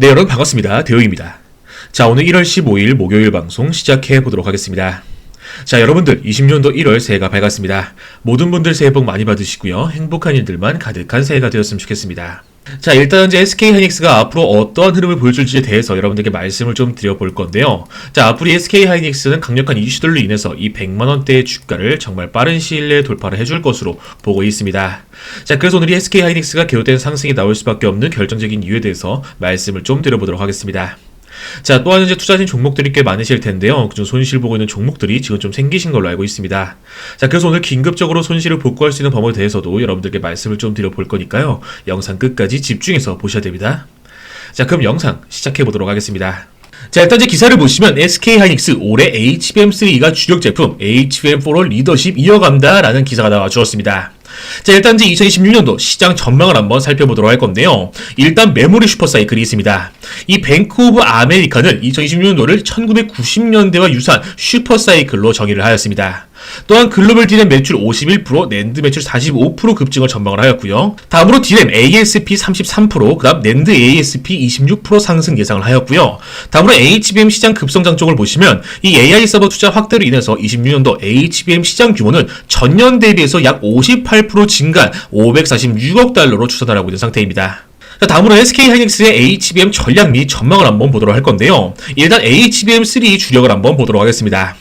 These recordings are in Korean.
네, 여러분 반갑습니다. 대호입니다. 자, 오늘 1월 15일 목요일 방송 시작해 보도록 하겠습니다. 자, 여러분들 20년도 1월 새해가 밝았습니다. 모든 분들 새해 복 많이 받으시고요. 행복한 일들만 가득한 새해가 되었으면 좋겠습니다. 자, 일단 이제 SK 하이닉스가 앞으로 어떠한 흐름을 보여줄지에 대해서 여러분들께 말씀을 좀 드려볼 건데요. 자, 앞으로 SK 하이닉스는 강력한 이슈들로 인해서 이 100만 원대의 주가를 정말 빠른 시일 내에 돌파를 해줄 것으로 보고 있습니다. 자, 그래서 오늘 이 SK 하이닉스가 계속된 상승이 나올 수밖에 없는 결정적인 이유에 대해서 말씀을 좀 드려보도록 하겠습니다. 자, 또한 이제 투자하신 종목들이 꽤 많으실 텐데요. 그중 손실 보고 있는 종목들이 지금 좀 생기신 걸로 알고 있습니다. 자, 그래서 오늘 긴급적으로 손실을 복구할 수 있는 방법에 대해서도 여러분들께 말씀을 좀 드려볼 거니까요. 영상 끝까지 집중해서 보셔야 됩니다. 자, 그럼 영상 시작해 보도록 하겠습니다. 자, 일단 이제 기사를 보시면 SK 하이닉스 올해 HBM3가 주력 제품 HBM4로 리더십 이어간다라는 기사가 나와 주었습니다. 자, 일단 이제 2026년도 시장 전망을 한번 살펴보도록 할 건데요. 일단 메모리 슈퍼사이클이 있습니다. 이 뱅크 오브 아메리카는 2026년도를 1990년대와 유사한 슈퍼사이클로 정의를 하였습니다. 또한 글로벌 디램 매출 51%, 낸드 매출 45% 급증을 전망을 하였고요. 다음으로 디램 ASP 33%, 그다음 낸드 ASP 26% 상승 예상을 하였고요. 다음으로 HBM 시장 급성장 쪽을 보시면 이 AI 서버 투자 확대로 인해서 26년도 HBM 시장 규모는 전년 대비해서 약 58% 증가한 546억 달러로 추산을 하고 있는 상태입니다. 자, 다음으로 SK 하이닉스의 HBM 전략 및 전망을 한번 보도록 할 건데요. 일단 HBM3 주력을 한번 보도록 하겠습니다.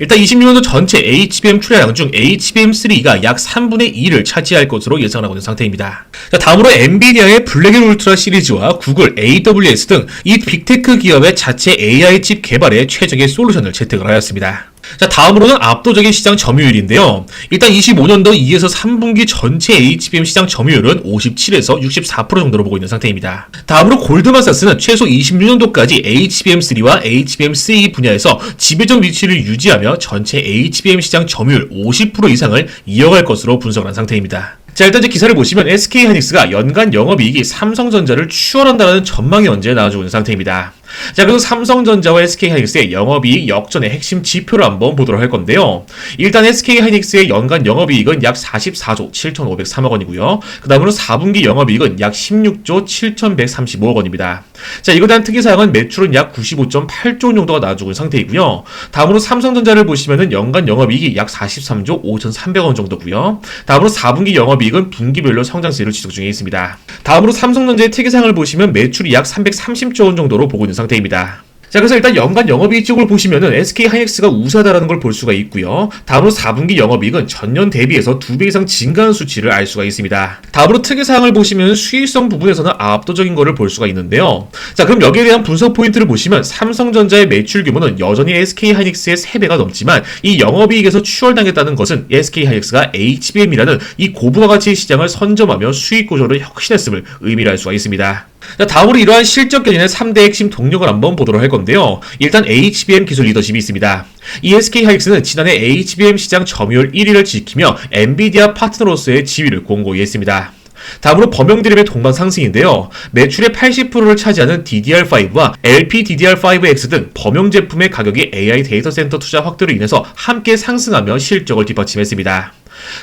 일단 26년도 전체 HBM 출하량 중 HBM3가 약 3분의 2를 차지할 것으로 예상하고 있는 상태입니다. 자, 다음으로 엔비디아의 블랙앤 울트라 시리즈와 구글, AWS 등 이 빅테크 기업의 자체 AI 칩 개발에 최적의 솔루션을 채택을 하였습니다. 자, 다음으로는 압도적인 시장 점유율인데요. 일단 25년도 2에서 3분기 전체 HBM 시장 점유율은 57에서 64% 정도로 보고 있는 상태입니다. 다음으로 골드만사스는 최소 26년도까지 HBM3와 HBM3 분야에서 지배적 위치를 유지하며 전체 HBM 시장 점유율 50% 이상을 이어갈 것으로 분석한 상태입니다. 자, 일단 이제 기사를 보시면 SK 하이닉스가 연간 영업이익이 삼성전자를 추월한다는 전망이 언제 나와주고 있는 상태입니다. 자, 그래서 삼성전자와 SK 하이닉스의 영업이익 역전의 핵심 지표를 한번 보도록 할 건데요. 일단 SK 하이닉스의 연간 영업이익은 약 44조 7,503억 원이고요. 그 다음으로 4분기 영업이익은 약 16조 7,135억 원입니다. 자, 이거에 대한 특이사항은 매출은 약 95.8조 원 정도가 나와주고 상태이고요. 다음으로 삼성전자를 보시면은 연간 영업이익이 약 43조 5,300원 정도고요. 다음으로 4분기 영업이익은 분기별로 성장세를 지속 중에 있습니다. 다음으로 삼성전자의 특이사항을 보시면 매출이 약 330조 원 정도로 보고 있는 상태입니다. 상태입니다. 자, 그래서 일단 연간 영업이익 쪽을 보시면은 SK 하이닉스가 우사다라는 걸 볼 수가 있고요. 다음으로 4분기 영업이익은 전년 대비해서 2배 이상 증가한 수치를 알 수가 있습니다. 다음으로 특이 사항을 보시면 수익성 부분에서는 압도적인 것을 볼 수가 있는데요. 자, 그럼 여기에 대한 분석 포인트를 보시면 삼성전자의 매출 규모는 여전히 SK 하이닉스의 3배가 넘지만 이 영업이익에서 추월당했다는 것은 SK 하이닉스가 HBM이라는 이 고부가 가치의 시장을 선점하며 수익 구조를 혁신했음을 의미를 할 수가 있습니다. 자, 다음으로 이러한 실적 견인의 3대 핵심 동력을 한번 보도록 할 건데요. 일단 HBM 기술 리더십이 있습니다. 이 SK 하이닉스는 지난해 HBM 시장 점유율 1위를 지키며 엔비디아 파트너로서의 지위를 공고히 했습니다. 다음으로 범용드림의 동반 상승인데요. 매출의 80%를 차지하는 DDR5와 LPDDR5X 등 범용 제품의 가격이 AI 데이터 센터 투자 확대로 인해서 함께 상승하며 실적을 뒷받침했습니다.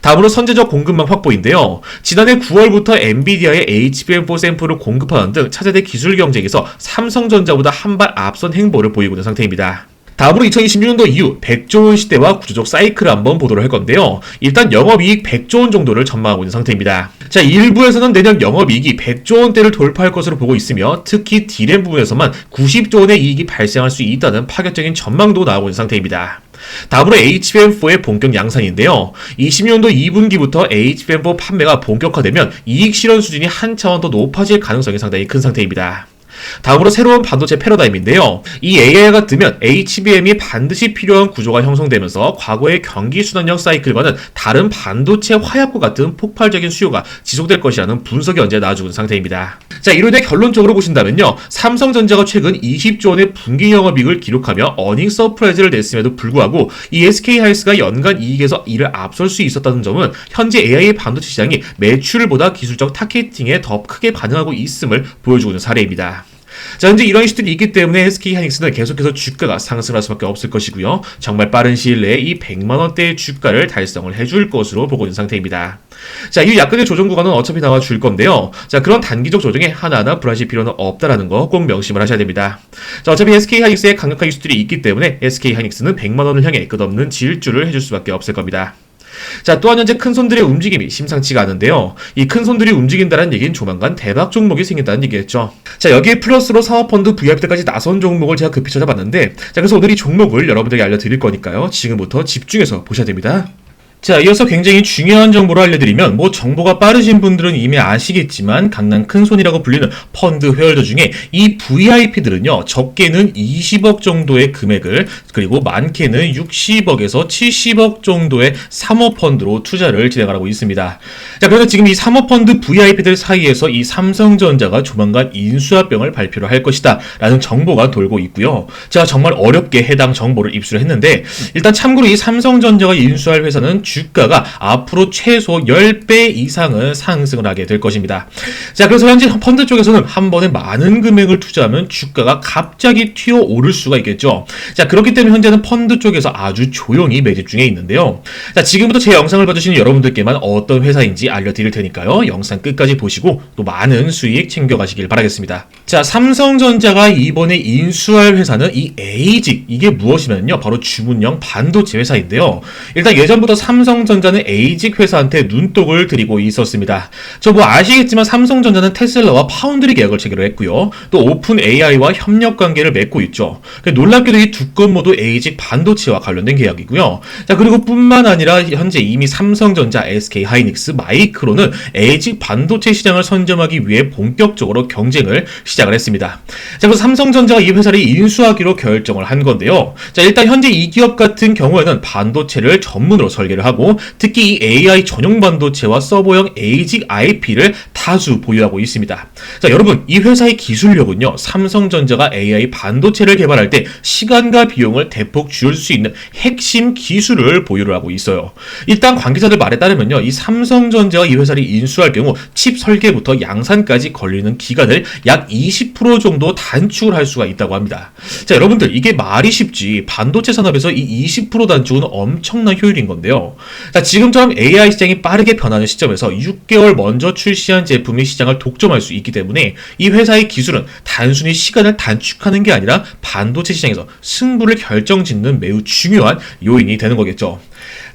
다음으로 선제적 공급망 확보인데요. 지난해 9월부터 엔비디아의 HBM4 샘플을 공급하는 등 차세대 기술 경쟁에서 삼성전자보다 한 발 앞선 행보를 보이고 있는 상태입니다. 다음으로 2026년도 이후 100조 원 시대와 구조적 사이클을 한번 보도록 할 건데요. 일단 영업이익 100조 원 정도를 전망하고 있는 상태입니다. 자, 일부에서는 내년 영업이익이 100조 원대를 돌파할 것으로 보고 있으며 특히 디램 부분에서만 90조 원의 이익이 발생할 수 있다는 파격적인 전망도 나오고 있는 상태입니다. 다음으로 HBM4의 본격 양산인데요. 20년도 2분기부터 HBM4 판매가 본격화되면 이익 실현 수준이 한 차원 더 높아질 가능성이 상당히 큰 상태입니다. 다음으로 새로운 반도체 패러다임인데요. 이 AI가 뜨면 HBM이 반드시 필요한 구조가 형성되면서 과거의 경기 순환형 사이클과는 다른 반도체 화약과 같은 폭발적인 수요가 지속될 것이라는 분석이 언제 나와주는 상태입니다. 자, 이로 인해 결론적으로 보신다면요. 삼성전자가 최근 20조 원의 분기 영업이익을 기록하며 어닝 서프라이즈를 냈음에도 불구하고 이 SK 하이스가 연간 이익에서 이를 앞설 수 있었다는 점은 현재 AI 반도체 시장이 매출보다 기술적 타겟팅에 더 크게 반응하고 있음을 보여주고 있는 사례입니다. 자, 현재 이런 이슈들이 있기 때문에 SK 하이닉스는 계속해서 주가가 상승할 수밖에 없을 것이고요. 정말 빠른 시일 내에 이 100만 원대의 주가를 달성을 해줄 것으로 보고 있는 상태입니다. 자, 이 약간의 조정 구간은 어차피 나와 줄 건데요. 자, 그런 단기적 조정에 하나하나 불안하실 필요는 없다라는 거 꼭 명심을 하셔야 됩니다. 자, 어차피 SK 하이닉스에 강력한 이슈들이 있기 때문에 SK 하이닉스는 100만 원을 향해 끝없는 질주를 해줄 수밖에 없을 겁니다. 자, 또한 현재 큰 손들의 움직임이 심상치가 않은데요. 이 큰 손들이 움직인다는 얘기는 조만간 대박 종목이 생긴다는 얘기겠죠. 자, 여기에 플러스로 사업펀드 VIP들까지 나선 종목을 제가 급히 찾아봤는데, 자, 그래서 오늘 이 종목을 여러분들에게 알려드릴 거니까요. 지금부터 집중해서 보셔야 됩니다. 자, 이어서 굉장히 중요한 정보를 알려드리면, 뭐, 정보가 빠르신 분들은 이미 아시겠지만, 강남 큰손이라고 불리는 펀드 회원들 중에 이 VIP들은요, 적게는 20억 정도의 금액을, 그리고 많게는 60억에서 70억 정도의 사모펀드로 투자를 진행하고 있습니다. 자, 그래서 지금 이 사모펀드 VIP들 사이에서 이 삼성전자가 조만간 인수합병을 발표를 할 것이다. 라는 정보가 돌고 있고요. 제가 정말 어렵게 해당 정보를 입수를 했는데, 일단 참고로 이 삼성전자가 인수할 회사는 주가가 앞으로 최소 10배 이상은 상승을 하게 될 것입니다. 자, 그래서 현재 펀드 쪽에서는 한 번에 많은 금액을 투자하면 주가가 갑자기 튀어 오를 수가 있겠죠. 자, 그렇기 때문에 현재는 펀드 쪽에서 아주 조용히 매집 중에 있는데요. 자, 지금부터 제 영상을 봐주시는 여러분들께만 어떤 회사인지 알려드릴 테니까요. 영상 끝까지 보시고 또 많은 수익 챙겨가시길 바라겠습니다. 자, 삼성전자가 이번에 인수할 회사는 이 에이직, 이게 무엇이냐면요. 바로 주문형 반도체 회사인데요. 일단 예전부터 삼 성전자는 에이직 회사한테 눈독을 들이고 있었습니다. 저 뭐 아시겠지만 삼성전자는 테슬라와 파운드리 계약을 체결을 했고요. 또 오픈 AI와 협력 관계를 맺고 있죠. 놀랍게도 이 두 건 모두 에이직 반도체와 관련된 계약이고요. 자, 그리고 뿐만 아니라 현재 이미 삼성전자, SK 하이닉스, 마이크로는 에이직 반도체 시장을 선점하기 위해 본격적으로 경쟁을 시작을 했습니다. 자, 그래서 삼성전자가 이 회사를 인수하기로 결정을 한 건데요. 자, 일단 현재 이 기업 같은 경우에는 반도체를 전문으로 설계를 하고 특히 이 AI 전용 반도체와 서버형 에이직 IP를 다수 보유하고 있습니다. 자, 여러분, 이 회사의 기술력은요, 삼성전자가 AI 반도체를 개발할 때 시간과 비용을 대폭 줄일 수 있는 핵심 기술을 보유를 하고 있어요. 일단 관계자들 말에 따르면요, 이 삼성전자가 이 회사를 인수할 경우 칩 설계부터 양산까지 걸리는 기간을 약 20% 정도 단축을 할 수가 있다고 합니다. 자, 여러분들, 이게 말이 쉽지, 반도체 산업에서 이 20% 단축은 엄청난 효율인 건데요. 자, 지금처럼 AI 시장이 빠르게 변하는 시점에서 6개월 먼저 출시한 제품이 시장을 독점할 수 있기 때문에 이 회사의 기술은 단순히 시간을 단축하는 게 아니라 반도체 시장에서 승부를 결정짓는 매우 중요한 요인이 되는 거겠죠.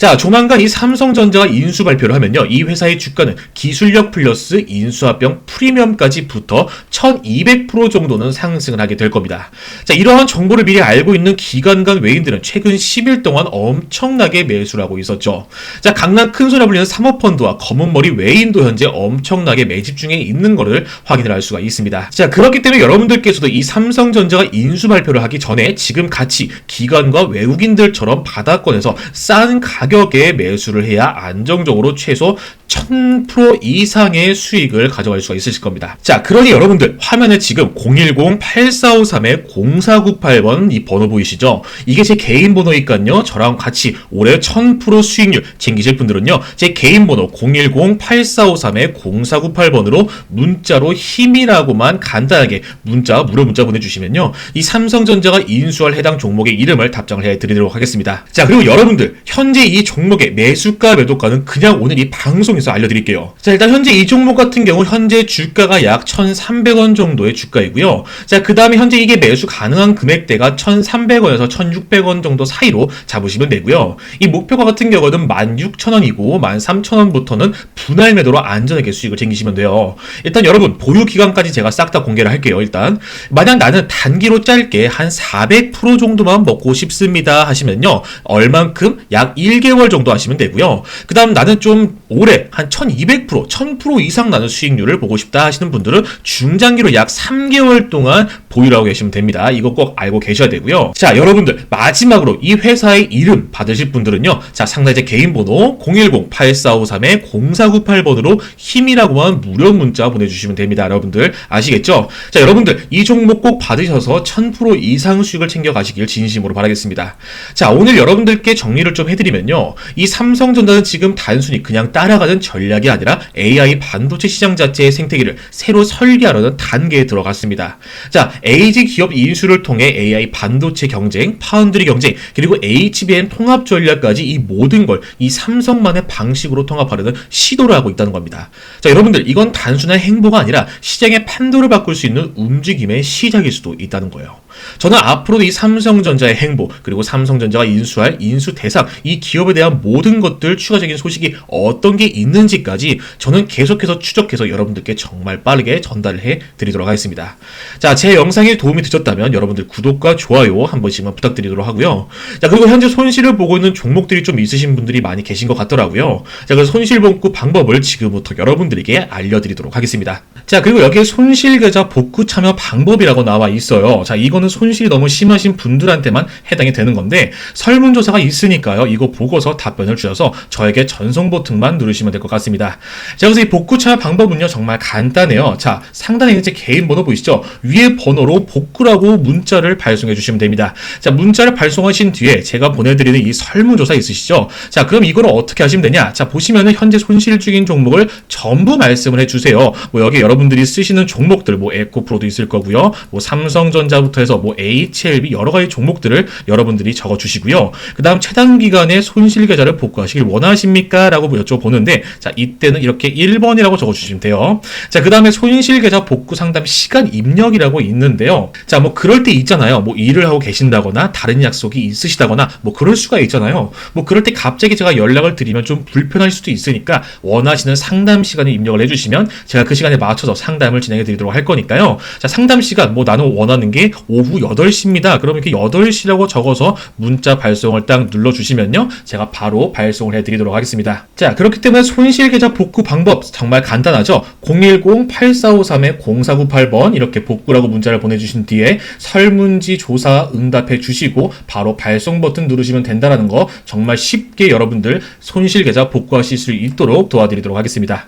자, 조만간 이 삼성전자가 인수 발표를 하면요. 이 회사의 주가는 기술력 플러스 인수합병 프리미엄까지 붙어 1200% 정도는 상승을 하게 될 겁니다. 자, 이러한 정보를 미리 알고 있는 기관 간 외인들은 최근 10일 동안 엄청나게 매수를 하고 있었죠. 자, 강남 큰손에 불리는 사모펀드와 검은머리 외인도 현재 엄청나게 매집 중에 있는 것을 확인을 할 수가 있습니다. 자, 그렇기 때문에 여러분들께서도 이 삼성전자가 인수 발표를 하기 전에 지금 같이 기관과 외국인들처럼 바닥권에서 싼 가격 에 매수를 해야 안정적으로 최소 1000% 이상의 수익을 가져갈 수가 있으실 겁니다. 자, 그러니 여러분들 화면에 지금 010-8453-0498번 이 번호 보이시죠? 이게 제 개인 번호니까요. 저랑 같이 올해 1000% 수익률 챙기실 분들은요. 제 개인 번호 010-8453-0498번으로 문자로 힘이라고만 간단하게 문자, 무료 문자 보내주시면요. 이 삼성전자가 인수할 해당 종목의 이름을 답장을 해드리도록 하겠습니다. 자, 그리고 여러분들 현재 이 종목의 매수가 매도가는 그냥 오늘 이 방송 에서 알려드릴게요. 자, 일단 현재 이 종목 같은 경우 현재 주가가 약 1,300원 정도의 주가이고요. 자, 그 다음에 현재 이게 매수 가능한 금액대가 1,300원에서 1,600원 정도 사이로 잡으시면 되고요. 이 목표가 같은 경우는 16,000원이고 13,000원부터는 분할 매도로 안전하게 수익을 챙기시면 돼요. 일단 여러분 보유 기간까지 제가 싹 다 공개를 할게요. 일단 만약 나는 단기로 짧게 한 400% 정도만 먹고 싶습니다 하시면요. 얼만큼 약 1개월 정도 하시면 되고요. 그 다음 나는 좀 오래 한 1200%, 1000% 이상 나는 수익률을 보고 싶다 하시는 분들은 중장기로 약 3개월 동안 보유하고 계시면 됩니다. 이거 꼭 알고 계셔야 되고요. 자, 여러분들 마지막으로 이 회사의 이름 받으실 분들은요. 자, 상단에 개인 번호 010-8453-0498번으로 힘이라고만 무료 문자 보내주시면 됩니다. 여러분들 아시겠죠? 자, 여러분들 이 종목 꼭 받으셔서 1000% 이상 수익을 챙겨 가시길 진심으로 바라겠습니다. 자, 오늘 여러분들께 정리를 좀 해드리면요. 이 삼성전자는 지금 단순히 그냥 따라가는 전략이 아니라 AI 반도체 시장 자체의 생태계를 새로 설계하려는 단계에 들어갔습니다. 자, AG 기업 인수를 통해 AI 반도체 경쟁, 파운드리 경쟁, 그리고 HBM 통합 전략까지 이 모든 걸 이 삼성만의 방식으로 통합하려는 시도를 하고 있다는 겁니다. 자, 여러분들 이건 단순한 행보가 아니라 시장의 판도를 바꿀 수 있는 움직임의 시작일 수도 있다는 거예요. 저는 앞으로도 이 삼성전자의 행보 그리고 삼성전자가 인수할 인수 대상 이 기업에 대한 모든 것들 추가적인 소식이 어떤 게 있는지까지 저는 계속해서 추적해서 여러분들께 정말 빠르게 전달을 해 드리도록 하겠습니다. 자, 제 영상이 도움이 되셨다면 여러분들 구독과 좋아요 한 번씩만 부탁드리도록 하고요. 자, 그리고 현재 손실을 보고 있는 종목들이 좀 있으신 분들이 많이 계신 것 같더라고요. 자, 그래서 손실 복구 방법을 지금부터 여러분들에게 알려드리도록 하겠습니다. 자, 그리고 여기에 손실 계좌 복구 참여 방법이라고 나와 있어요. 자, 이거는 손실이 너무 심하신 분들한테만 해당이 되는 건데 설문조사가 있으니까요. 이거 보고서 답변을 주셔서 저에게 전송 버튼만 누르시면 될 것 같습니다. 자, 그래서 이 복구 참여 방법은요. 정말 간단해요. 자, 상단에 이제 개인 번호 보이시죠? 위에 번호로 복구라고 문자를 발송해 주시면 됩니다. 자, 문자를 발송하신 뒤에 제가 보내드리는 이 설문조사 있으시죠? 자, 그럼 이거를 어떻게 하시면 되냐? 자, 보시면은 현재 손실 중인 종목을 전부 말씀을 해주세요. 뭐 여기 여러분들이 쓰시는 종목들, 뭐 에코프로도 있을 거고요. 뭐 삼성전자부터 해서 뭐 HLB 여러 가지 종목들을 여러분들이 적어 주시고요. 그 다음 최단 기간에 손실 계좌를 복구하시길 원하십니까? 라고 여쭤보는데, 자, 이때는 이렇게 1번이라고 적어 주시면 돼요. 자, 그 다음에 손실 계좌 복구 상담 시간 입력이라고 있는데요. 자, 뭐 그럴 때 있잖아요. 뭐 일을 하고 계신다거나 다른 약속이 있으시다거나 뭐 그럴 수가 있잖아요. 뭐 그럴 때 갑자기 제가 연락을 드리면 좀 불편할 수도 있으니까 원하시는 상담 시간에 입력을 해주시면 제가 그 시간에 맞춰서 상담을 진행해 드리도록 할 거니까요. 자, 상담 시간 뭐 나는 원하는 게 오후 8시입니다. 그럼 이렇게 8시라고 적어서 문자 발송을 딱 눌러주시면요. 제가 바로 발송을 해드리도록 하겠습니다. 자, 그렇기 때문에 손실 계좌 복구 방법 정말 간단하죠. 010-8453-0498번 이렇게 복구라고 문자를 보내주신 뒤에 설문지 조사 응답해 주시고 바로 발송 버튼 누르시면 된다는 거 정말 쉽게 여러분들 손실 계좌 복구하실 수 있도록 도와드리도록 하겠습니다.